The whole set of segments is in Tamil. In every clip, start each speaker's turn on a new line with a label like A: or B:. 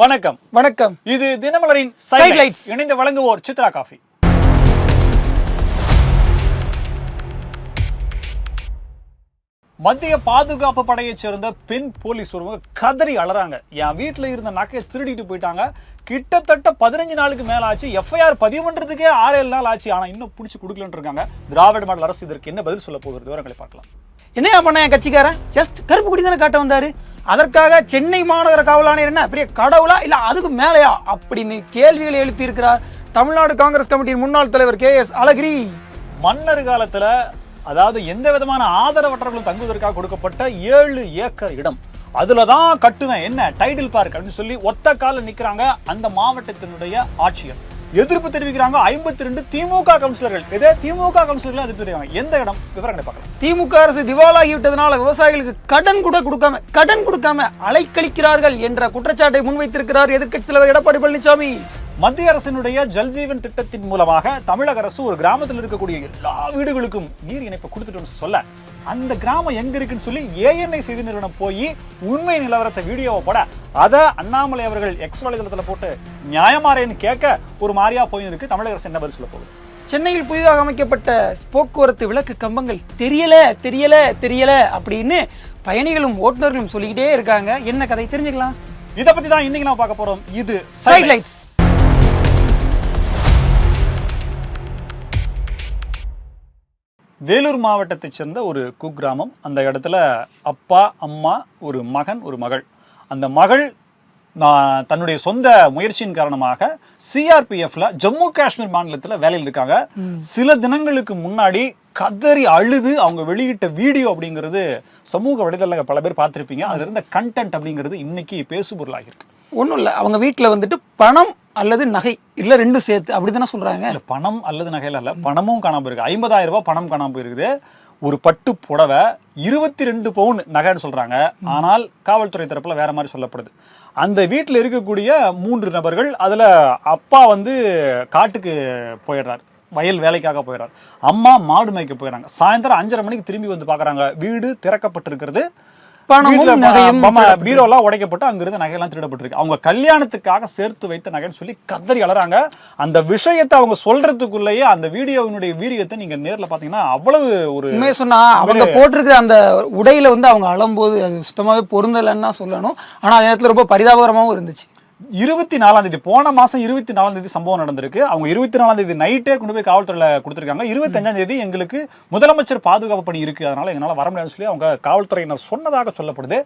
A: வணக்கம்.
B: வணக்கம்.
A: இது தினமலரின். சைட்லைட்ஸ் இணைந்து வழங்குவோர் சித்ரா காஃபி. மத்திய பாதுகாப்பு படையைச் சேர்ந்த பெண் போலீஸ் ஒருவங்க கதறி அலறாங்க. என் வீட்டுல இருந்த நகையை திருடிட்டு போயிட்டாங்க. கிட்டத்தட்ட பதினஞ்சு நாளுக்கு மேல ஆச்சு எஃப்ஐஆர் பதிவு பண்றதுக்கே ஆறு ஏழு நாள் ஆச்சு. ஆனா இன்னும் பிடிச்சி கொடுக்கலன்னு இருக்காங்க. திராவிட மாடல் அரசு இதற்கு என்ன பதில் சொல்ல போகிறது? விவரங்களை பார்க்கலாம்.
B: என்னையா பண்ண என் கட்சிக்காரன்? ஜஸ்ட் கருப்பு குடி தானே காட்ட வந்தாரு? அதற்காக சென்னை மாநகர காவல் ஆணையர் என்ன? பெரிய கடவுளா? இல்ல அதுக்கு மேலையா? அப்படின்னு கேள்விகளை எழுப்பியிருக்கிறார் தமிழ்நாடு காங்கிரஸ் கமிட்டியின் முன்னாள் தலைவர் கே எஸ் அழகிரி.
A: மன்னர் காலத்துல அதாவது எந்த விதமான ஆதரவற்றவர்களும் தங்குவதற்காக கொடுக்கப்பட்ட ஏழு ஏக்கர் இடம். அதுல தான் கட்டுவேன் என்ன? டைட்டில் பார்க் அப்படின்னு சொல்லி ஒத்த கால நிக்கிறாங்க அந்த மாவட்டத்தினுடைய ஆட்சியர். எதிர்ப்பு தெரிவிக்கிறாங்க. ஐம்பத்தி ரெண்டு திமுக கவுன்சிலர்கள். இதே திமுக கவுன்சிலர்கள் எதிர்ப்பு தெரிவிக்கிறாங்க. எந்த இடம்? விவரங்களை பார்க்கலாம்.
B: திமுக அரசு திவாலாகி விட்டதனால விவசாயிகளுக்கு கடன் கூட கொடுக்காம கடன் கொடுக்காம அலைக்கழிக்கிறார்கள் என்ற குற்றச்சாட்டை முன்வைத்திருக்கிறார் எதிர்க்கட்சி தலைவர் எடப்பாடி பழனிசாமி
A: மத்திய அரசினுடைய ஜல்ஜீவன் திட்டத்தின் மூலமாக தமிழக அரசு ஒரு கிராமத்தில் இருக்கக்கூடிய எல்லா வீடுகளுக்கும் நீர் இணைப்பு கொடுத்துட்டு சொல்ல அந்த கிராமம் எங்க இருக்குன்னு சொல்லி ஏஎன்ஐ செய்தி நிறுவனம் போய் உண்மை நிலவரத்தை வீடியோவை போட அதை அண்ணாமலை அவர்கள் எக்ஸ் வலைதளத்துல போட்டு நியாயமாறேன்னு கேட்க ஒரு மாதிரியா போயிருக்கு. தமிழக அரசு என்ன பதில் சொல்ல போகுது?
B: சென்னையில் புதிதாக அமைக்கப்பட்ட போக்குவரத்து விளக்கு கம்பங்கள் தெரியல தெரியல தெரியல அப்படின்னு பயணிகளும் ஓட்டுநர்களும் சொல்லிக்கிட்டே இருக்காங்க. என்ன கதை தெரிஞ்சுக்கலாம்?
A: இதை பத்தி தான் இன்னைக்கு நான் பார்க்க போறோம். இது
B: சைட்லைட்ஸ்
A: வேலூர் மாவட்டத்தைச் சேர்ந்த ஒரு குக்கிராமம். அந்த இடத்துல அப்பா அம்மா ஒரு மகன் ஒரு மகள். அந்த மகள் நான் தன்னுடைய சொந்த முயற்சியின் காரணமாக சிஆர்பிஎஃப்ல ஜம்மு காஷ்மீர் மாநிலத்தில் வேலையில் இருக்காங்க. சில தினங்களுக்கு முன்னாடி கதறி அழுது அவங்க வெளியிட்ட வீடியோ அப்படிங்கிறது சமூக வலைதளங்கள் பல பேர் பார்த்திருப்பீங்க. அதுல இருந்த கண்டென்ட் அப்படிங்கிறது இன்னைக்கு பேசுபொருளாக இருக்கு
B: ஒன்றும் இல்லை. அவங்க வீட்டில் வந்துட்டு பணம் அல்லது நகை இல்லை ரெண்டும் சேர்த்து அப்படி தானே சொல்கிறாங்க
A: இல்ல பணம் அல்லது நகையில இல்ல. பணமும் காணாம போயிருக்கு ஐம்பதாயிரம் ரூபாய் பணம் காணாம போயிருக்குது ஒரு பட்டு புடவை இருபத்தி ரெண்டு பவுன் நகைன்னு சொல்றாங்க. ஆனால் காவல்துறை தரப்புல வேற மாதிரி சொல்லப்படுது. அந்த வீட்டில் இருக்கக்கூடிய மூன்று நபர்கள் அதுல அப்பா வந்து காட்டுக்கு போயிடுறார். வயல் வேலைக்காக போயிடுறார். அம்மா மாடு மேய்க்க போயிடுறாங்க. சாயந்தரம் அஞ்சரை மணிக்கு திரும்பி வந்து பார்க்கறாங்க வீடு திறக்கப்பட்டிருக்கிறது.
B: பணமும் நகையும்
A: பீரோலாம் உடைக்கப்பட்டு அங்கிருந்து நகையெல்லாம் திருடப்பட்டிருக்கு. அவங்க கல்யாணத்துக்காக சேர்த்து வைத்த நகைன்னு சொல்லி கதறி அலறாங்க. அந்த விஷயத்தை அவங்க சொல்றதுக்குள்ளேயே அந்த வீடியோவினுடைய வீரியத்தை நீங்க நேர்ல பாத்தீங்கன்னா அவ்வளவு ஒரு
B: உண்மையை சொன்னா அவங்க போட்டிருக்கிற அந்த உடையில வந்து அவங்க அழும்போது அது சுத்தமாவே பொருந்தலைன்னு சொல்லணும். ஆனா அதே நேரத்துல ரொம்ப பரிதாபகரமாவும் இருந்துச்சு.
A: இருபத்தி நாலாம் தேதி போன மாசம் இருபத்தி நாலாம் தேதி சம்பவம் நடந்திருக்கு. அவங்க இருபத்தி நாலாம் தேதி நைட்டே கொண்டு போய் காவல்துறையில கொடுத்துருக்காங்க. இருபத்தி அஞ்சாம் தேதி எங்களுக்கு முதலமைச்சர் பாதுகாப்பு பணி இருக்கு. அதனால எங்களால வர முடியாதுன்னு சொல்லி அவங்க காவல்துறையினர் சொன்னதாக சொல்லப்படுது.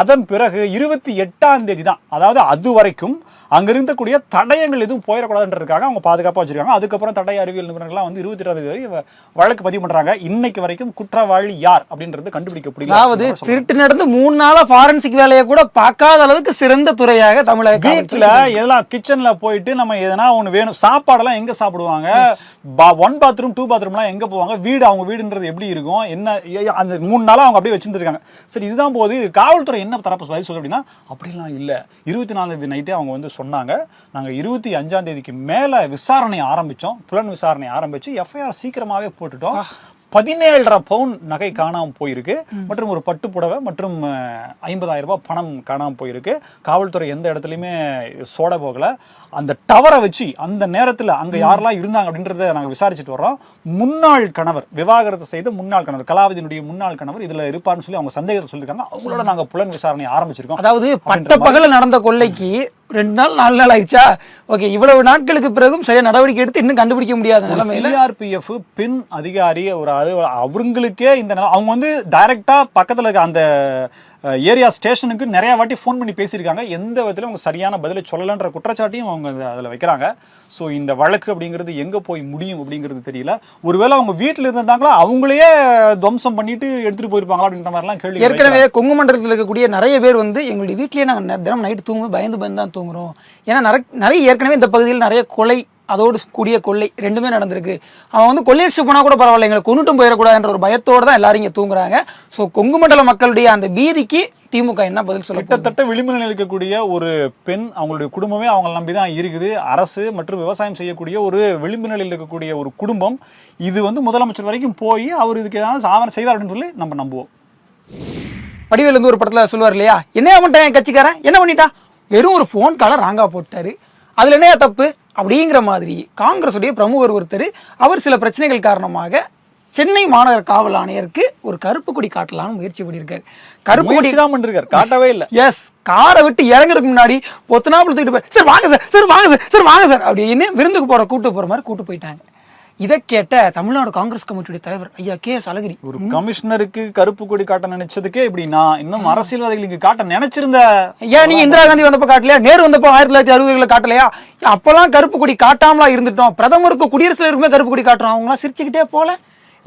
A: அதன் பிறகு இருபத்தி எட்டாம் தேதி தான் அதாவது அது வரைக்கும் அங்க இருக்கக்கூடிய தடயங்கள் எதுவும் போயிடக்கூடாதுன்றதுக்காக அவங்க பாதுகாப்பா வச்சிருக்காங்க. அதுக்கப்புறம் தடய அறிவியல் நிபுணர்கள்லாம் வந்து இருபத்தி தேதி வரை வழக்கு பதிவு பண்றாங்க. இன்னைக்கு வரைக்கும் குற்றவாளி யார் அப்படின்றது கண்டுபிடிக்க
B: அதாவது
A: முடியல
B: திருட்டு நடந்து மூணு நாளா ஃபாரன்சிக் வேலையை கூட பார்க்காத அளவுக்கு சிறந்த துறையாக தமிழக
A: வீட்டுல எதெல்லாம் கிச்சன்ல போயிட்டு நம்ம எதனா ஒண்ணு வேணும். சாப்பாடெல்லாம் எங்க சாப்பிடுவாங்க? ஒன் பாத்ரூம் டூ பாத்ரூம்லாம் எங்க போவாங்க? வீடு அவங்க வீடுன்றது எப்படி இருக்கும்? என்ன அந்த மூணு நாளா அவங்க அப்படியே வச்சிருந்துருக்காங்க. சரி இதுதான் போது இது காவல்துறை என்ன தரப்பு பதில் சொல்லு அப்படின்னா அப்படிலாம் இல்ல. இருபத்தி நாலாம் தேதி நைட்டே அவங்க வந்து சொன்னாங்க. நாங்க இருபத்தி அஞ்சாம் தேதிக்கு மேலே விசாரணை ஆரம்பிச்சோம். புலன் விசாரணை ஆரம்பித்து எஃப்ஐஆர் சீக்கிரமாவே போட்டுட்டோம். பதினேழரை பவுன் நகை காணாம போயிருக்கு. மற்றும் ஒரு பட்டு புடவை மற்றும் ஐம்பதாயிரம் ரூபாய் பணம் காணாம போயிருக்கு. காவல்துறை எந்த இடத்துலையுமே சோட போகல. அந்த டவரை வச்சு அந்த நேரத்துல அங்க யாரெல்லாம் இருந்தாங்க அப்படின்றத நாங்க விசாரிச்சுட்டு வர்றோம். முன்னாள் கணவர் விவாகரத்து செய்த முன்னாள் கணவர் கலாவதியினுடைய முன்னாள் கணவர் இதுல இருப்பார்னு சொல்லி அவங்க சந்தேகத்தை சொல்லியிருக்காங்க அவங்களோட நாங்க புலன் விசாரணை ஆரம்பிச்சிருக்கோம்.
B: அதாவது பட்ட பகல நடந்த கொள்ளைக்கு ரெண்டு நாள் நாலு நாள் ஆயிடுச்சா? ஓகே இவ்வளவு நாட்களுக்கு பிறகும் சரியா நடவடிக்கை எடுத்து இன்னும் கண்டுபிடிக்க முடியாத நிலைமையில
A: சிஆர்பிஎஃப் பெண் அதிகாரி ஒரு அலுவலர் அவங்களுக்கே இந்த அவங்க வந்து டைரக்டா பக்கத்துல இருக்க அந்த ஏரியா ஸ்டேஷனுக்கு நிறைய வாட்டி ஃபோன் பண்ணி பேசியிருக்காங்க. எந்த விதத்திலும் அவங்க சரியான பதிலை சொல்லலன்ற குற்றச்சாட்டையும் அவங்க அது- அதுல வைக்கிறாங்க. ஸோ இந்த வழக்கு அப்படிங்கிறது எங்க போய் முடியும் அப்படிங்கிறது தெரியல. ஒருவேளை அவங்க வீட்டில் இருந்திருந்தாங்களா அவங்களையே துவம்சம் பண்ணிட்டு எடுத்துட்டு போயிருப்பாங்களா அப்படின்ற மாதிரிலாம் கேள்வி
B: ஏற்கனவே கொங்கு மண்டலத்தில் இருக்கக்கூடிய நிறைய பேர் வந்து எங்களுடைய வீட்லயே நாங்கள் தினம் நைட்டு தூங்கும்போது பயந்து பயந்து தான் தூங்குறோம். ஏன்னா நிறைய ஏற்கனவே இந்த பகுதியில் நிறைய கொலை அதோடு கூடிய கொள்ளை ரெண்டுமே நடந்திருக்கு. அவன் வந்து கொள்ளையடிச்சு போனால் கூட பரவாயில்ல எங்களை கொண்டுட்டும் போயிடக்கூடாதுன்ற ஒரு பயத்தோடு தான் எல்லாரும் இங்கே தூங்குறாங்க. ஸோ கொங்கு மண்டல மக்களுடைய அந்த பீதிக்கு திமுக என்ன பதில் சொல்ல?
A: கிட்டத்தட்ட விளிம்பு நிலையில் இருக்கக்கூடிய ஒரு பெண் அவங்களுடைய குடும்பமே அவங்க நம்பி தான் இருக்குது. அரசு மற்றும் விவசாயம் செய்யக்கூடிய ஒரு விளிம்பு நிலையில் இருக்கக்கூடிய ஒரு குடும்பம். இது வந்து முதலமைச்சர் வரைக்கும் போய் அவர் இதுக்கு ஏதாவது சாதனை செய்வார் அப்படின்னு சொல்லி நம்ம நம்புவோம்.
B: வடிவேல் வந்து ஒரு படத்தில் சொல்லுவார் இல்லையா? என்ன பண்ணிட்டான் என் கட்சிக்காரன்? என்ன பண்ணிட்டான் வெறும் ஒரு ஃபோன் காலை ராங்கா போட்டாரு. அதுல என்ன தப்பு? அப்படிங்கிற மாதிரி காங்கிரஸுடைய பிரமுகர் ஒருத்தர் அவர் சில பிரச்சனைகள் காரணமாக சென்னை மாநகர காவல் ஆணையருக்கு ஒரு கருப்பு கொடி காட்டலாம்னு முயற்சி பண்ணியிருக்காரு. கருப்பு கொடி
A: தான் பண்ணிருக்காரு. காட்டவே இல்ல.
B: எஸ் காரை விட்டு இறங்குறதுக்கு முன்னாடி பொத்தனாப்புல தூக்கிட்டு போய் சார் வாங்க சார் சார் வாங்க சார் சார் வாங்க சார் அப்படின்னு விருந்துக்கு போற கூட்டு போற மாதிரி கூட்டு போயிட்டாங்க. இதை கேட்ட தமிழ்நாடு காங்கிரஸ் கமிட்டியுடைய தலைவர் ஐயா கே எஸ் அழகிரி.
A: ஒரு கமிஷனருக்கு கருப்பு கொடி காட்ட நினைச்சதுக்கே இப்படின்னா இன்னும் அரசியல்வாதிகளுக்கு காட்ட நினைச்சிருந்த
B: ஏன் நீங்க இந்திரா காந்தி வந்தப்ப காட்டலையா? நேரு வந்தப்போ ஆயிரத்தி தொள்ளாயிரத்தி அறுபதுகளில் காட்டலையா? அப்பெல்லாம் கருப்பு கொடி காட்டாமலா இருந்துட்டோம். பிரதமருக்கு குடியரசுத் தலைவருக்குமே கருப்பு கொடி காட்டுறோம். அவங்களாம் சிரிச்சுக்கிட்டே போல.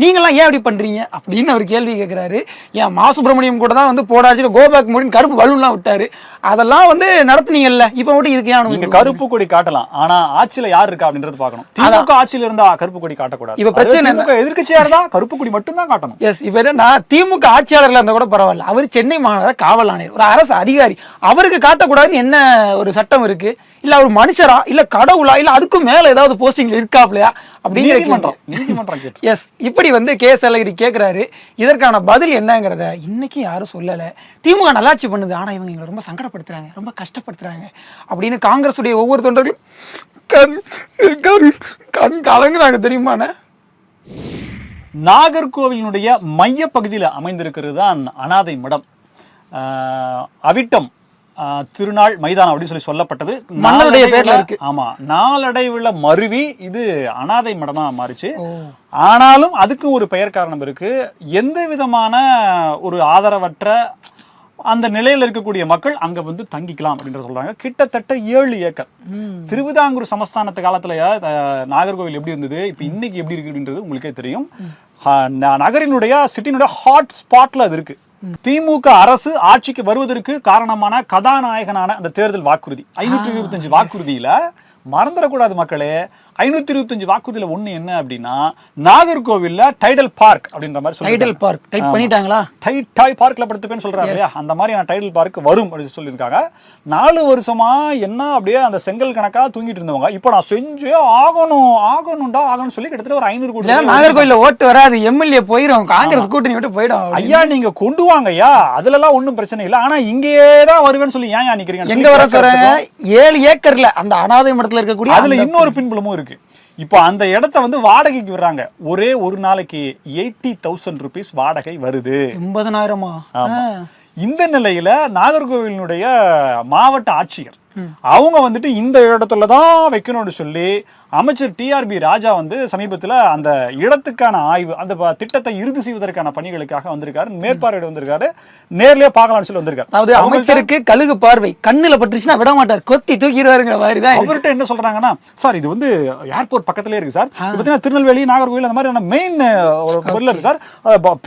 B: நீங்களாம் ஏன் அப்படி பண்றீங்க? அப்படின்னு அவர் கேள்வி கேட்கிறாரு ஏன் மா சுப்பிரமணியம் கூட தான் வந்து போடாச்சு கோபேக் முடின்னு கருப்பு பலூன்லாம் விட்டாரு. அதெல்லாம் வந்து நடத்துனீங்கல்ல. இப்போ மட்டும் இதுக்கு ஏன்
A: நீங்க
B: அனுமதி
A: கருப்பு கொடி காட்டலாம். ஆனா ஆட்சியில யார் இருக்கா அப்படின்றது பார்க்கணும். திமுக ஆட்சியில இருந்தா கருப்பு கொடி காட்டக்கூடாது.
B: இப்ப பிரச்சனை
A: எதிர்க்கட்சியா இருந்தா கருப்பு கொடி மட்டும் தான் காட்டணும்.
B: எஸ் இப்போ என்னன்னா திமுக ஆட்சியாளர்ல இருந்தா கூட பரவாயில்ல. அவர் சென்னை மாநகர காவல் ஆணையர். ஒரு அரசு அதிகாரி. அவருக்கு காட்டக்கூடாதுன்னு என்ன ஒரு சட்டம் இருக்கு? இல்ல அவர் மனுஷரா? இல்ல கடவுளா? இல்ல அதுக்கும் மேல ஏதாவது போஸ்டிங்ல இருக்காப்லையா? அப்படிங்கிற
A: நீதிமன்றம். நீதிமன்றம்
B: எஸ் இப்படி வந்து கே எஸ் அழகிரி கேட்குறாரு இதற்கான பதில் என்னங்கிறத இன்னைக்கு யாரும் சொல்லலை. திமுக நல்லாட்சி பண்ணுது ஆனால் இவங்க எங்களை ரொம்ப சங்கடப்படுத்துறாங்க ரொம்ப கஷ்டப்படுத்துறாங்க அப்படின்னு காங்கிரஸுடைய ஒவ்வொரு தொண்டர்களும் கண் கண் கண் கலங்குறாங்க தெரியுமாண்ணே
A: நாகர்கோவிலினுடைய மைய பகுதியில் அமைந்திருக்கிறது தான் அனாதை மடம். அவிட்டம் திருநாள் மைதானம் அப்படின்னு சொல்லி சொல்லப்பட்டது.
B: மன்னருடைய பேர்ல இருக்கு.
A: ஆமா நாளடைவுல மருவி இது அனாதை மடமா மாறிச்சு. ஆனாலும் அதுக்கும் ஒரு பெயர் காரணம் இருக்கு. எந்த விதமான ஒரு ஆதரவற்ற அந்த நிலையில இருக்கக்கூடிய மக்கள் அங்க வந்து தங்கிக்கலாம் அப்படின்ற சொல்றாங்க. கிட்டத்தட்ட ஏழு ஏக்கர். திருவிதாங்கூர் சமஸ்தானத்து காலத்துல நாகர்கோவில் எப்படி இருந்தது இப்ப இன்னைக்கு எப்படி இருக்கு அப்படின்றது உங்களுக்கே தெரியும். நகரினுடைய சிட்டினுடைய ஹாட் ஸ்பாட்ல அது இருக்கு. திமுக அரசு ஆட்சிக்கு வருவதற்கு காரணமான கதாநாயகனான அந்த தேர்தல் வாக்குறுதி. ஐநூற்றி இருபத்தஞ்சு வாக்குறுதியில மறந்துடக்கூடாது மக்களே. ஐநூத்தி இருபத்தஞ்சு வாக்குறுதியில ஒண்ணு என்ன அப்படின்னா நாகர்கோவில்ல டைடல் பார்க் அப்படின்ற மாதிரி சொல்லியிருக்காங்க.
B: டைட்டில் பார்க் டைப் பண்ணிட்டாங்களா?
A: டை டாய் பார்க்ல படுத்துப்பேன்னு சொல்றாங்க இல்லையா? அந்த மாதிரி நான் டைட்டில் பார்க் வரும் அப்படின்னு சொல்லியிருக்காங்க. நாலு வருஷமா என்ன அப்படியே அந்த செங்கல் கணக்கா தூங்கிட்டு இருந்தவங்க இப்போ நான் செஞ்சே ஆகணும் ஆகணும்டா ஆகணும்னு சொல்லி கிட்டத்தட்ட ஒரு ஐநூறு கோடி
B: நாகர்கோயில்ல ஓட்டு வராது. எம்எல்ஏ போயிடும் காங்கிரஸ் கூட்டணி விட்டு போயிடும்
A: ஐயா நீங்க கொண்டு வாங்க ஐயா. அதுல எல்லாம் ஒண்ணும் பிரச்சனை இல்ல. ஆனா இங்கேயே தான் வருவேன்னு சொல்லி ஏன் நிக்கிறீங்க
B: எங்க வர சொல்றாங்க ஏழு ஏக்கர்ல அந்த அனாதை மடத்துல இருக்கக்கூடிய
A: அதுல இன்னொரு பின்புலமும் இருக்கு இப்போ அந்த இடத்த வந்து வாடகைக்கு விடுறாங்க. ஒரே ஒரு நாளைக்கு எயிட்டி தௌசண்ட் ருபீஸ் வாடகை வருது.
B: எண்பதனாயிரமா?
A: ஆமா. இந்த நிலையில நாகர்கோவிலினுடைய மாவட்ட ஆட்சியர் அவங்க வந்துட்டு இந்த இடத்துல தான் வைக்கணும்னு சொல்லி அமைச்சர் டிஆர்பி ராஜா வந்து சமீபத்துல அந்த இடத்துக்கான ஆய்வு அந்த திட்டத்தை இறுதி செய்வதற்கான பணிகளுக்காக வந்திருக்காரு. மேற்பார்வையிட வந்திருக்காரு. நேர்லயே பார்க்கலாம்னு சொல்லி வந்திருக்காரு.
B: அதாவது அமைச்சருக்கு கழுகு பார்வை கண்ணுல பட்டுச்சுன்னா விட மாட்டார். கொத்தி தூக்கிடுவாருங்கிற மாதிரி தான்.
A: அவர்கிட்ட என்ன சொல்றாங்கன்னா சார் இது வந்து ஏர்போர்ட் பக்கத்துலயே இருக்கு சார். பார்த்தீங்கன்னா திருநெல்வேலி நாகர்கோவில் அந்த மாதிரி மெயின் ஒரு பொருள் இருக்கு சார்.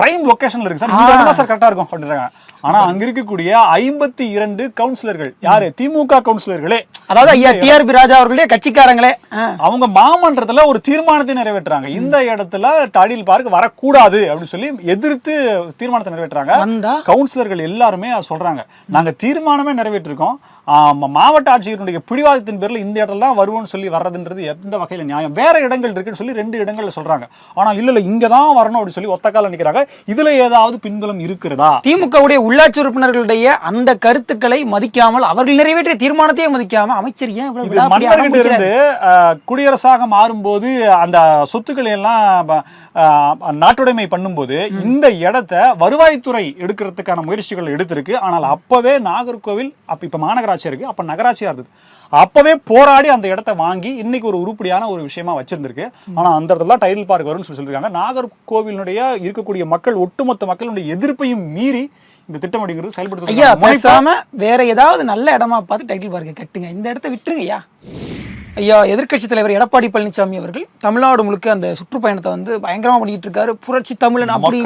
A: பிரைம் லொகேஷன்ல இருக்கு சார். இந்த சார் கரெக்டா இருக்கும். அப்படின்றாங்க. ஆனா அங்க இருக்கக்கூடிய ஐம்பத்தி இரண்டு கவுன்சிலர்கள் யாரு? திமுக கவுன்சிலர்களே
B: அதாவது ஐயா டிஆர்பி ராஜா அவர்களுடைய கட்சிக்காரங்களே.
A: அவங்க மாமன்றத்துல ஒரு தீர்மானத்தை நிறைவேற்றுறாங்க. இந்த இடத்துல டாடில் பார்க் வரக்கூடாது அப்படின்னு சொல்லி எதிர்த்து தீர்மானத்தை நிறைவேற்றுறாங்க.
B: வந்தா?
A: கவுன்சிலர்கள் எல்லாருமே சொல்றாங்க. நாங்க தீர்மானமே நிறைவேற்றிருக்கோம். மாவட்ட ஆட்சியருடைய பிடிவாதத்தின் பேர்ல இந்த இடத்துல தான் வருவோம்னு சொல்லி வர்றதுன்றது எந்த வகையில நியாயம்? வேற இடங்கள் இருக்குன்னு சொல்லி ரெண்டு இடங்கள்ல சொல்றாங்க. ஆனா இல்ல இல்ல இங்க தான் வரணும் அப்படின்னு சொல்லி ஒத்த கால நிக்கிறாங்க. இதுல ஏதாவது பின்புலம் இருக்கிறதா
B: திமுகவுடைய உள்ளாட்சி உறுப்பினர்களுடைய அந்த கருத்துக்களை மதிக்காமல் அவர்கள் நிறைவேற்றிய தீர்மானத்தையே மதிக்காம அமைச்சர் ஏன்
A: மன்னர்கிட்ட? இருந்து குடியரசாக மாறும்போது அந்த சொத்துக்களை எல்லாம் நாட்டுடைமை பண்ணும்போது இந்த இடத்தை வருவாய்த்துறை எடுக்கிறதுக்கான முயற்சிகள் எடுத்திருக்கு. ஆனால் அப்பவே நாகர்கோவில் அப்ப இப்ப மாநகராட்சி இருக்கு. அப்ப நகராட்சியா இருந்தது. அப்பவே போராடி அந்த இடத்த வாங்கி இன்னைக்கு ஒரு உருப்படியான ஒரு விஷயமா வச்சிருந்திருக்கு. ஆனா அந்த இடத்துல டைட்டில் பார்க் வரும்னு சொல்லி சொல்லியிருக்காங்க நாகர்கோவிலுடைய இருக்கக்கூடிய மக்கள் ஒட்டுமொத்த மக்களுடைய எதிர்ப்பையும் மீறி இந்த திட்டம் அப்படிங்கிறது
B: ஐயா
A: செயல்படுத்த
B: பேசாம வேற ஏதாவது நல்ல இடமா பார்த்து டைட்டில் பார்க்க கட்டுங்க. இந்த இடத்த விட்டுருங்க ஐயா ஐயா எதிர்க்கட்சி தலைவர் எடப்பாடி பழனிசாமி அவர்கள் தமிழ்நாடு முழுக்க அந்த சுற்றுப்பயணத்தை வந்து பயங்கரமா பண்ணிட்டு இருக்காரு புரட்சி தமிழன் அப்படி.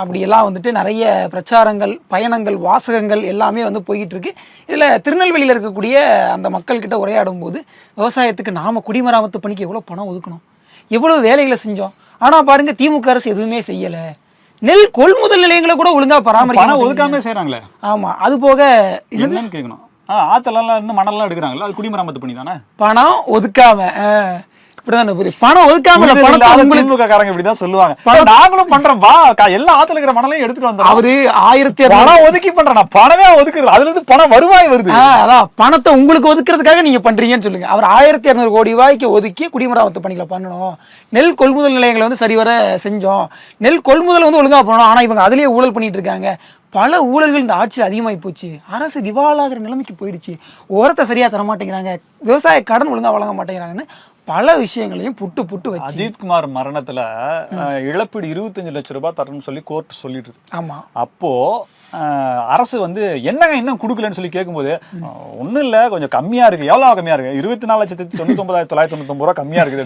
B: அப்படி எல்லாம் வந்துட்டு நிறைய பிரச்சாரங்கள் பயணங்கள் வாசகங்கள் எல்லாமே வந்து போயிட்டு இருக்கு இதுல திருநெல்வேலியில இருக்கக்கூடிய அந்த மக்கள் கிட்ட உரையாடும் போது விவசாயத்துக்கு நாம குடிமராமத்து பணிக்கு எவ்வளவு பணம் ஒதுக்கணும்? எவ்வளவு வேலைகளை செஞ்சோம்? ஆனா பாருங்க திமுக அரசு எதுவுமே செய்யல. நெல் கொள்முதல் நிலையங்களை கூட ஒழுங்கா பராமரிக்க.
A: ஒதுக்காம செய்யறாங்களே
B: ஆமா அது போக
A: கேட்கணும் ஆ, ஆத்தெல்லாம் இருந்து மணல்லாம் எடுக்கிறாங்களா அது குடிமராமத்து பண்ணி தானே?
B: பணம் ஒதுக்காம அப்படிதான் புரியுது. பணம் ஒதுக்காம இல்ல,
A: புரிதல்
B: பணத்தை
A: இல்லாத
B: உங்களுக்கு
A: திமுக காரங்க இப்படிதான் சொல்லுவாங்க. நாங்களும் பண்றோம். வா கா- எல்லா ஆத்துல இருக்கிற மணலையும் எடுத்துட்டு வந்துடுறோம்.
B: அவரு ஆயிரத்தி
A: பணம் ஒதுக்கி பண்றேன் நான் பணமே ஒதுக்குறது அதுல இருந்து பணம் வருவாய் வருது.
B: அதான். பணத்தை உங்களுக்கு ஒதுக்குறதுக்காக நீங்க பண்றீங்கன்னு சொல்லுங்க. அவர் ஆயிரத்தி இரநூறு கோடி ரூபாய்க்கு ஒதுக்கி குடிமராமத்து பணிகளை பண்ணணும். நெல் கொள்முதல் நிலையங்களை வந்து சரிவர செஞ்சோம். நெல் கொள்முதல் வந்து ஒழுங்கா பண்ணணும். ஆனா இவங்க அதுலயே ஊழல் பண்ணிட்டு இருக்காங்க. பல ஊழல்கள் இந்த ஆட்சியில் அதிகமாகி போச்சு. அரசு திவாலாகிற நிலைமைக்கு போயிடுச்சு. உரத்தை சரியா தர மாட்டேங்கிறாங்க விவசாய கடன் ஒழுங்கா வழங்க மாட்டேங்கிறாங்கன்னு பல விஷயங்களையும் புட்டு புட்டு வச்சு.
A: அஜித் குமார் மரணத்துல இழப்பீடு இருபத்தஞ்சு லட்சம் ரூபாய் தரணும்னு சொல்லி கோர்ட் சொல்லிட்டு.
B: ஆமா.
A: அப்போ அரசு வந்து என்னங்க இன்னும் கொடுக்கலன்னு சொல்லி கேட்கும்போது ஒண்ணும் இல்ல கொஞ்சம் கம்மியா இருக்கு. எவ்வளவு கம்மியா இருக்கு? இருபத்தி நாலு லட்சத்தி தொண்ணூத்தி ஒன்பதாயிரத்தி தொள்ளாயிரத்தி தொண்ணூத்தி ரூபா கம்மியா இருக்குது.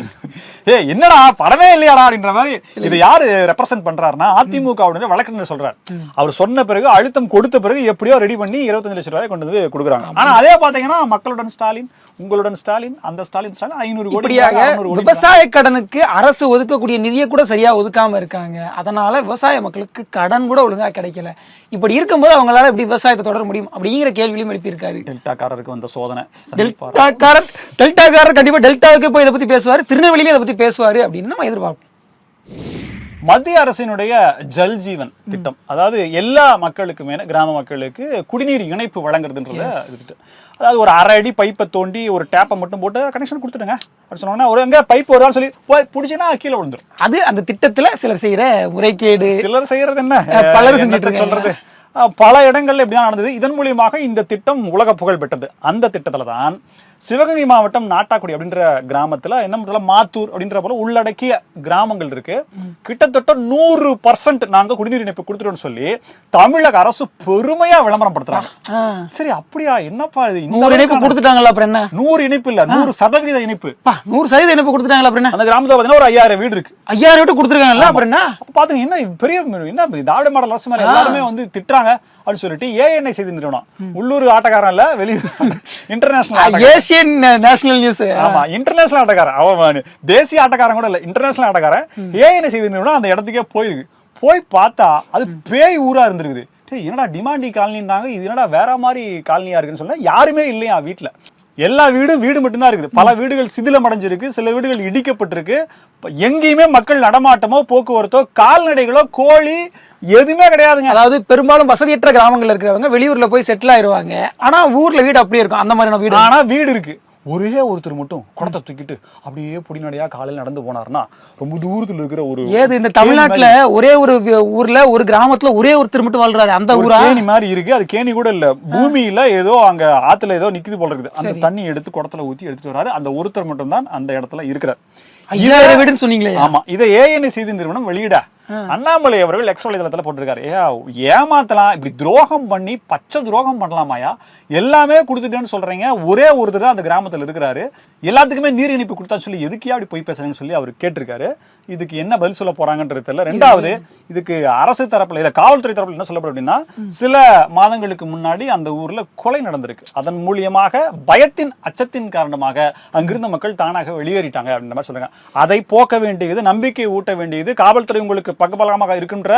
A: ஏ என்னடா படமே இல்லையாடா அப்படின்ற மாதிரி இதை யாரு ரெப்ரசென்ட் பண்றாருன்னா அதிமுக வழக்கறிஞர் சொல்றாரு. அவர் சொன்ன பிறகு அழுத்தம் கொடுத்த பிறகு எப்படியோ ரெடி பண்ணி இருபத்தஞ்சு லட்சம் ரூபாய் கொண்டு வந்து கொடுக்குறாங்க. ஆனா அதே பாத்தீங்கன்னா மக்களுடன் ஸ்டாலின் உங்களுடன் ஸ்டாலின் அந்த ஸ்டாலின் ஸ்டாலின் ஐநூறு கோடி
B: இப்படியாக
A: 600 கோடி
B: விவசாய கடனுக்கு அரசு ஒதுக்கக்கூடிய நிதியை கூட சரியா ஒதுக்காம இருக்காங்க. அதனால விவசாய மக்களுக்கு கடன் கூட ஒழுங்கா கிடைக்கல. இப்படி இருக்கும்போது அவங்களால எப்படி விவசாயத்தை தொடர முடியும் அப்படிங்கிற கேள்வியும் எழுப்பியிருக்காரு.
A: டெல்டாக்காரருக்கு வந்த சோதனை?
B: டெல்டாக்காரர் டெல்டாக்காரர் கண்டிப்பா டெல்டாவுக்கு போய் இதை பத்தி பேசுவாரு திருநெல்வேலியில இதை பத்தி பேசுவாரு அப்படின்னு நம்ம எதிர்பார்ப்போம்.
A: மத்திய அரசினுடைய ஜல் ஜீவன் திட்டம் அதாவது எல்லா மக்களுக்குமே கிராம மக்களுக்கு குடிநீர் இணைப்பு வழங்குறதுன்றத திட்டம். அதாவது ஒரு அரை அடி பைப்பை தோண்டி ஒரு டேப்பை மட்டும் போட்டு கனெக்ஷன் கொடுத்துடுங்க அப்படி சொன்னாங்கன்னா ஒரு எங்க பைப் ஆள் சொல்லி போய் பிடிச்சினா கீழே விழுந்துரும்.
B: அது அந்த திட்டத்துல சிலர் செய்யற முறைகேடு.
A: சிலர் செய்யறது என்ன?
B: பலர் செஞ்சுட்டு.
A: சொல்றது? பல இடங்களில் இப்படி தான் நடந்தது. இதன் மூலியமாக இந்த திட்டம் உலக புகழ் பெற்றது. அந்த திட்டத்தில் தான் சிவகங்கை மாவட்டம் நாட்டாக்குடி அப்படின்ற கிராமத்துல என்ன பண்றதுல மாத்தூர் அப்படின்ற போல உள்ளடக்கிய கிராமங்கள் இருக்கு. கிட்டத்தட்ட நூறு பர்சன்ட் நாங்க குடிநீர் இணைப்பு கொடுத்துட்டோம்னு சொல்லி தமிழக அரசு பெருமையா விளம்பரம் படுத்துறாங்க. சரி அப்படியா? என்னப்பா இது?
B: நூறு இணைப்பு கொடுத்துட்டாங்கல்ல அப்புறம் என்ன?
A: நூறு இணைப்பு இல்ல நூறு சதவீத இணைப்பு.
B: நூறு சதவீதம் இணைப்பு கொடுத்துட்டாங்களா அப்புறம்
A: அந்த கிராமத்துல பாத்தீங்கன்னா ஒரு ஐயாயிரம் வீடு இருக்கு.
B: ஐயாயிரம் விட்டு கொடுத்துருக்காங்கல்ல அப்புறம் என்ன?
A: பாத்துங்க என்ன பெரிய என்ன திராவிட மாடல் அரசு மேல எல்லாருமே வந்து திட்டுறாங்க. அப்படின்னு சொல்லிட்டு ஏஎன்ஐ செய்தி நிறுவனம். உள்ளூர் ஆட்டக்காரன் இல்ல வெளியூர் இன்டர்நேஷனல்
B: ஏசியன் நேஷனல் நியூஸ்
A: ஆமா இன்டர்நேஷனல் ஆட்டக்காரன். அவன் தேசிய ஆட்டக்காரன் கூட இல்ல இன்டர்நேஷனல் ஆட்டக்காரன். ஏஎன்ஐ செய்தி நிறுவனம் அந்த இடத்துக்கே போயிருக்கு. போய் பார்த்தா அது பேய் ஊரா இருந்திருக்குது. என்னடா டிமாண்டி காலனின்றாங்க இது என்னடா வேற மாதிரி காலனியா இருக்குன்னு சொன்னா யாருமே இல்லையா வீட்ல. எல்லா வீடும் வீடு மட்டும்தான் இருக்குது. பல வீடுகள் சிதிலம் அடைஞ்சிருக்கு சில வீடுகள் இடிக்கப்பட்டிருக்கு. எங்கேயுமே மக்கள் நடமாட்டமோ போக்குவரத்தோ கால்நடைகளோ கோழி எதுவுமே கிடையாதுங்க.
B: அதாவது பெரும்பாலும் வசதியற்ற கிராமங்கள்ல இருக்கிறவங்க வெளியூர்ல போய் செட்டில் ஆயிருவாங்க. ஆனா ஊர்ல வீடு அப்படியே இருக்கும். அந்த மாதிரியான வீடு
A: ஆனா வீடு இருக்கு. ஒரே ஒருத்தர் மட்டும் குடத்தை தூக்கிட்டு அப்படியே பொடிநடையா காலையில நடந்து போனாருன்னா ரொம்ப தூரத்துல இருக்கிற ஒரு
B: ஏது இந்த தமிழ்நாட்டுல ஒரே ஒரு ஊர்ல ஒரு கிராமத்துல ஒரே ஒருத்தர் மட்டும் வாழ்றாரு அந்த ஊரா?
A: கேணி மாதிரி இருக்கு. அது கேணி கூட இல்ல. பூமியில ஏதோ அங்க ஆத்துல ஏதோ நிக்குது போல இருக்குது. அந்த தண்ணி எடுத்து குடத்துல ஊத்தி எடுத்துட்டு வராரு. அந்த ஒருத்தர் மட்டும் தான் அந்த இடத்துல இருக்கிறார்.
B: ஐயாயிரம் வீடுன்னு சொன்னீங்களே.
A: ஆமா. இதை ஏஎன்ஐ செய்தி நிறுவனம் வெளியிட. அண்ணாமலை அவர்கள் எக்ஸ் வலைதளத்துல போட்டிருக்காரு. ஏமாத்தலாம் இப்படி துரோகம் பண்ணி பச்சை துரோகம் பண்ணலாமாயா? எல்லாமே கொடுத்துட்டேன்னு சொல்றீங்க. ஒரே ஒருத்தர் தான் அந்த கிராமத்துல இருக்கிறாரு. எல்லாத்துக்குமே நீர் இணைப்பு கொடுத்தா சொல்லி எதுக்கே அப்படி போய் பேசுறேன்னு சொல்லி அவர் கேட்டிருக்காரு. இதுக்கு என்ன பதில் சொல்ல போறாங்கன்றது தெரியல. ரெண்டாவது இதுக்கு அரசு தரப்புல இல்ல காவல்துறை தரப்புல என்ன சொல்லப்படும் அப்படின்னா சில மாதங்களுக்கு முன்னாடி அந்த ஊர்ல கொலை நடந்திருக்கு. அதன் மூலியமாக பயத்தின் அச்சத்தின் காரணமாக அங்கிருந்த மக்கள் தானாக வெளியேறிட்டாங்க அப்படின்ற மாதிரி சொல்றாங்க. அதை போக்க வேண்டியது நம்பிக்கை ஊட்ட வேண்டியது காவல்துறை உங்களுக்கு பக்கபலமாக இருக்கின்ற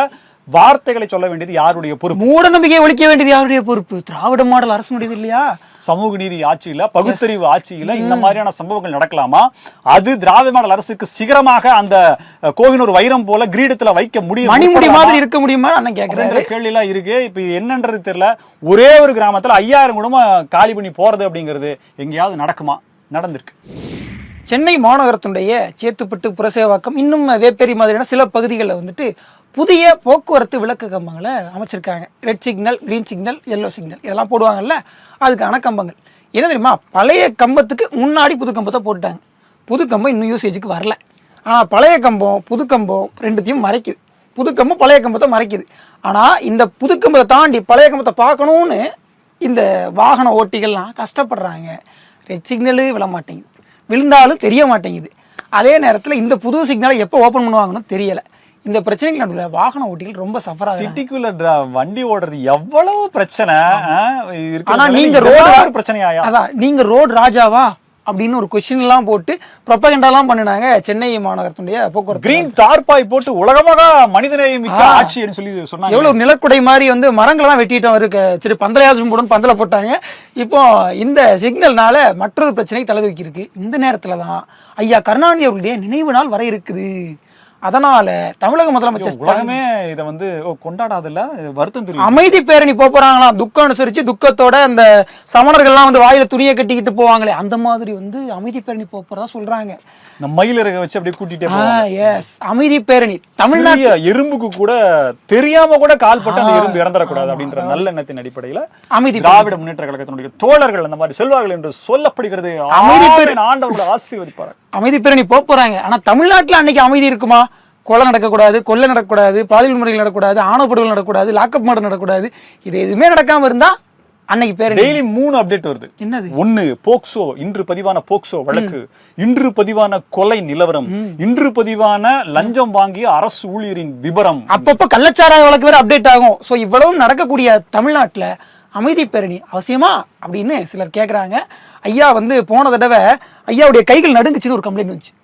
A: வார்த்தைகளை சொல்ல வேண்டியது யாருடைய பொறுப்பு?
B: மூட நம்பிக்கையை ஒழிக்க வேண்டியது யாருடைய பொறுப்பு? திராவிட மாடல் அரசனுடையது இல்லையா?
A: சமூக நீதி ஆட்சியில பகுத்தறிவு ஆட்சியில இந்த மாதிரியான சம்பவங்கள் நடக்கலாமா? அது திராவிட மாடல் அரசுக்கு சிகரமாக அந்த அஹ், கோகினூர் வைரம் போல கிரீடத்துல வைக்க முடியும்
B: மணிமுடி மாதிரி இருக்க முடியுமா? கேக்குறாரு.
A: அப்படின்ற கேள்வி எல்லாம் இருக்கு. இப்ப என்னன்றது தெரியல. ஒரே ஒரு கிராமத்துல ஐயாயிரம் குடும்பம் காலி பண்ணி போறது அப்படிங்கிறது எங்கேயாவது நடக்குமா? நடந்திருக்கு.
B: சென்னை மாநகரத்தினுடைய சேத்துப்பட்டு புரசேவாக்கம் இன்னும் வேப்பேரி மாதிரியான சில பகுதிகளில் வந்துட்டு புதிய போக்குவரத்து விளக்கு கம்பங்களை அமைச்சிருக்காங்க. Red signal green signal yellow signal இதெல்லாம் போடுவாங்கல்ல அதுக்கான கம்பங்கள். என்ன தெரியுமா? பழைய கம்பத்துக்கு முன்னாடி புது கம்பத்தை போட்டுட்டாங்க. புது கம்பம் இன்னும் யூசேஜுக்கு வரல. ஆனால் பழைய கம்பம் புது கம்பம் ரெண்டுத்தையும் மறைக்குது. புது கம்பம் பழைய கம்பத்தை மறைக்குது. ஆனால் இந்த புது கம்பத்தை தாண்டி பழைய கம்பத்தை பார்க்கணுன்னு இந்த வாகன ஓட்டிகள்லாம் கஷ்டப்படுறாங்க. ரெட் சிக்னலு விழமாட்டேங்குது விழுந்தாலும் தெரிய மாட்டேங்குது. அதே நேரத்தில் இந்த புது சிக்னலை எப்போ ஓப்பன் பண்ணுவாங்கன்னு தெரியலை. இந்த பிரச்சனைகள் நடுவில் வாகன ஓட்டிகள் ரொம்ப சஃபர் ஆகுறாங்க.
A: சிட்டிக்குள்ள வண்டி ஓடுறது எவ்வளவு பிரச்சனை ஆ, இருக்கிற
B: ஆனா
A: நிலையில
B: நீங்க
A: இதெல்லாம்
B: ரோடு
A: ஒரு பிரச்சனையாயா
B: அதான் நீங்க ரோடு ராஜாவா? அப்படின்னு ஒரு கொஸ்டின்லாம் போட்டு ப்ரொப்பகண்டாலாம் பண்ணினாங்க சென்னை மாநகரத்துடைய போக்குவரத்து
A: கிரீன் டார்பாய் போட்டு உலகமாக மனிதநேயம் மிக்க ஆட்சின்னு சொல்லி சொன்னாங்க.
B: எவ்வளவு நிலக்குடை மாதிரி வந்து மரங்கள்லாம் வெட்டிட்டோம் இருக்கு. சரி பந்தலையாவது போடணும் பந்தல போட்டாங்க. இப்போ இந்த சிக்னல்னால மற்றொரு பிரச்சனை தலைதூக்கி இருக்கு இந்த நேரத்துல தான் ஐயா கருணாநிதி அவர்களுடைய நினைவு நாள் வர இருக்குது. அதனால தமிழக முதலமைச்சர்
A: உலகமே இதை வந்து ஓ, கொண்டாடாதுல்ல? வருத்தம் தெரியும்
B: அமைதி பேரணி போப் போறாங்களாம் துக்கம் அனுசரிச்சு துக்கத்தோட அந்த சமணர்கள்லாம் வந்து வாயில துணியை கட்டிக்கிட்டு போவாங்களே அந்த மாதிரி வந்து அமைதி பேரணி போப் போறதா சொல்றாங்க.
A: இந்த மயிலிறக வச்சு அப்படியே கூட்டிட்டே.
B: எஸ் அமைதி பேரணி. தமிழ்நாடு
A: எறும்புக்கு கூட தெரியாம கூட கால் பட்டு அந்த எறும்பு இறந்துடக்கூடாது அப்படின்ற நல்ல எண்ணத்தின் அடிப்படையில
B: அமைதி
A: திராவிட முன்னேற்ற கழகத்தினுடைய தோழர்கள் அந்த மாதிரி செல்வார்கள் என்று சொல்லப்படுகிறது.
B: அமைதி பெரு-
A: ஆமென், ஆண்டவரோட ஆசீர்வதிப்பார்
B: அமைதி பேரணி போப் போறாங்க. ஆனா தமிழ்நாட்டுல அன்னைக்கு அமைதி இருக்குமா? கொலை நடக்கக்கூடாது கொள்ளை நடக்கக்கூடாது பாலியல் முறைகள் நடக்கக்கூடாது ஆணவப்படுகொலை நடக்கக்கூடாது லாக்அப் மர்டர் நடக்கக்கூடாது. இது எதுவுமே நடக்காம இருந்தா அன்னைக்கு பேரணி
A: டெய்லி மூணு அப்டேட் வருது.
B: என்னது?
A: ஒன்னு போக்சோ இன்று பதிவான போக்சோ வழக்கு. இன்று பதிவான கொலை நிலவரம். இன்று பதிவான லஞ்சம் வாங்கிய அரசு ஊழியரின் விபரம்.
B: அப்பப்போ கள்ளச்சாராய வழக்கு வேற அப்டேட் ஆகும். ஸோ இவ்வளவும் நடக்கக்கூடிய தமிழ்நாட்டுல அமைதி பேரணி அவசியமா? அப்படின்னு சிலர் கேட்குறாங்க ஐயா வந்து போன தடவை ஐயாவுடைய கைகள் நடுங்குச்சுன்னு ஒரு கம்ப்ளைண்ட் வந்துச்சு.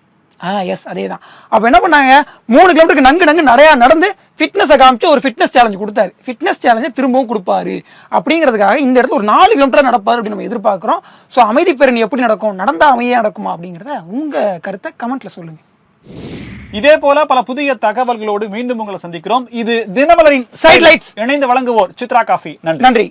B: ஆ எஸ் அதே தான் அப்போ என்ன பண்ணாங்க? மூணு கிலோமீட்டருக்கு நங்கு நங்கு நிறையா நடந்து ஃபிட்னஸை காமிச்சு ஒரு ஃபிட்னஸ் சேலஞ்ச் கொடுத்தாரு. ஃபிட்னஸ் சேலஞ்சை திரும்பவும் கொடுப்பாரு. அப்படிங்கிறதுக்காக இந்த இடத்துல ஒரு நாலு கிலோமீட்டர் நடப்பாரு அப்படின்னு நம்ம எதிர்பார்க்குறோம். ஸோ அமைதி பேரணி எப்படி நடக்கும்? நடந்தா அமைதியாக நடக்குமா அப்படிங்கிறத உங்கள் கருத்தை கமெண்ட்ல சொல்லுங்க.
A: இதே போல பல புதிய தகவல்களோடு மீண்டும் உங்களை சந்திக்கிறோம். இது தினமலரின்
B: Sidelights.
A: இணைந்து வழங்குவோர் சித்ரா காஃபி. நன்றி.
B: நன்றி.